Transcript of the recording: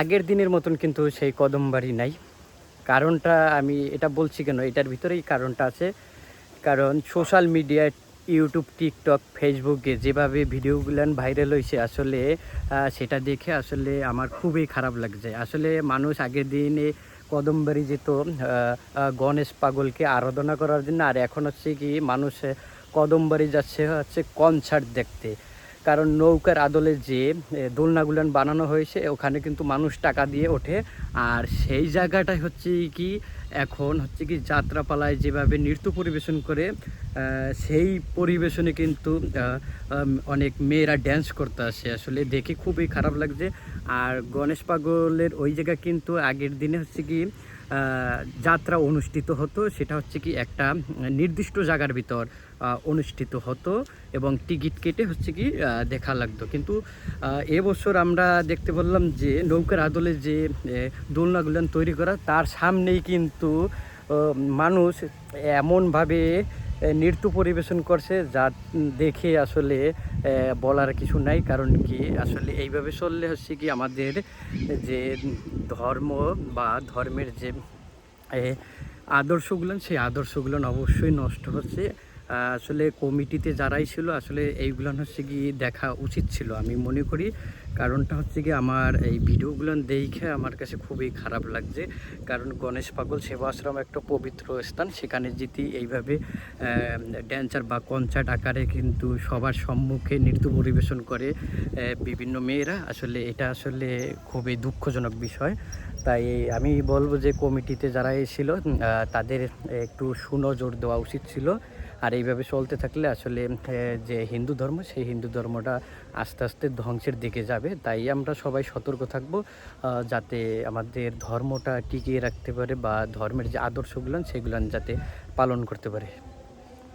আগের দিনের মতন কিন্তু সেই কদমবাড়ি নাই। কারণটা আমি এটা বলছি কেন? এটার ভিতরেই কারণটা আছে। কারণ সোশ্যাল মিডিয়ায় ইউটিউব টিকটক ফেসবুকে যেভাবে ভিডিওগুলো ভাইরাল হয়েছে আসলে সেটা দেখে আসলে আমার খুবই খারাপ লাগছে। আসলে মানুষ আগের দিনে কদমবাড়ি যেত গণেশ পাগলকে আরাধনা করার জন্য, আর এখন হচ্ছে কি মানুষ কদমবাড়ি যাচ্ছে হচ্ছে কনসার্ট দেখতে। কারণ নৌকার আদলে যে দোলনাগুলান বানানো হয়েছে, ওখানে কিন্তু মানুষ টাকা দিয়ে ওঠে। আর সেই জায়গাটাই হচ্ছে কি, এখন হচ্ছে কি যাত্রাপালায় যেভাবে নৃত্য পরিবেশন করে সেই পরিবেশনে কিন্তু অনেক মেয়েরা ড্যান্স করতে আসে। আসলে দেখে খুবই খারাপ লাগছে। আর গণেশ পাগলের ওই জায়গা কিন্তু আগের দিনে হচ্ছে কি যাত্রা অনুষ্ঠিত হতো। সেটা হচ্ছে কি একটা নির্দিষ্ট জায়গার ভিতর অনুষ্ঠিত হতো এবং টিকিট কেটে হচ্ছে কি দেখা লাগতো। কিন্তু এবছর আমরা দেখতে বললাম যে নৌকার আদলে যে দোলনাগুলান তৈরি করা, তার সামনেই কিন্তু মানুষ এমনভাবে নৃত্য পরিবেশন করছে, যা দেখে আসলে বলার কিছু নাই। কারণ কি, আসলে এইভাবে চললে হচ্ছে কি আমাদের যে ধর্ম বা ধর্মের যে আদর্শগুলো, সেই আদর্শগুলো অবশ্যই নষ্ট হচ্ছে। আসলে কমিটিতে যারাই ছিল, আসলে এইগুলো হচ্ছে কি দেখা উচিত ছিল আমি মনে করি। কারণটা হচ্ছে কি আমার এই ভিডিওগুলো দেখে আমার কাছে খুবই খারাপ লাগছে। কারণ গণেশ পাগল সেবা আশ্রম একটা পবিত্র স্থান, সেখানে যদি এইভাবে ড্যান্সার বা কনসার্ট আকারে কিন্তু সবার সম্মুখে নৃত্য পরিবেশন করে বিভিন্ন মেয়েরা। আসলে এটা আসলে খুবই দুঃখজনক বিষয়। তাই আমি বলব যে কমিটিতে যারা এসেছিল তাদের একটু সুনজর দেওয়া উচিত ছিল। আর এইভাবে চলতে থাকলে আসলে যে হিন্দু ধর্ম, সেই হিন্দু ধর্মটা আস্তে আস্তে ধ্বংসের দিকে যাবে। তাই আমরা সবাই সতর্ক থাকব যাতে আমাদের ধর্মটা টিকিয়ে রাখতে পারে বা ধর্মের যে আদর্শগুলো, সেগুলো যাতে পালন করতে পারে।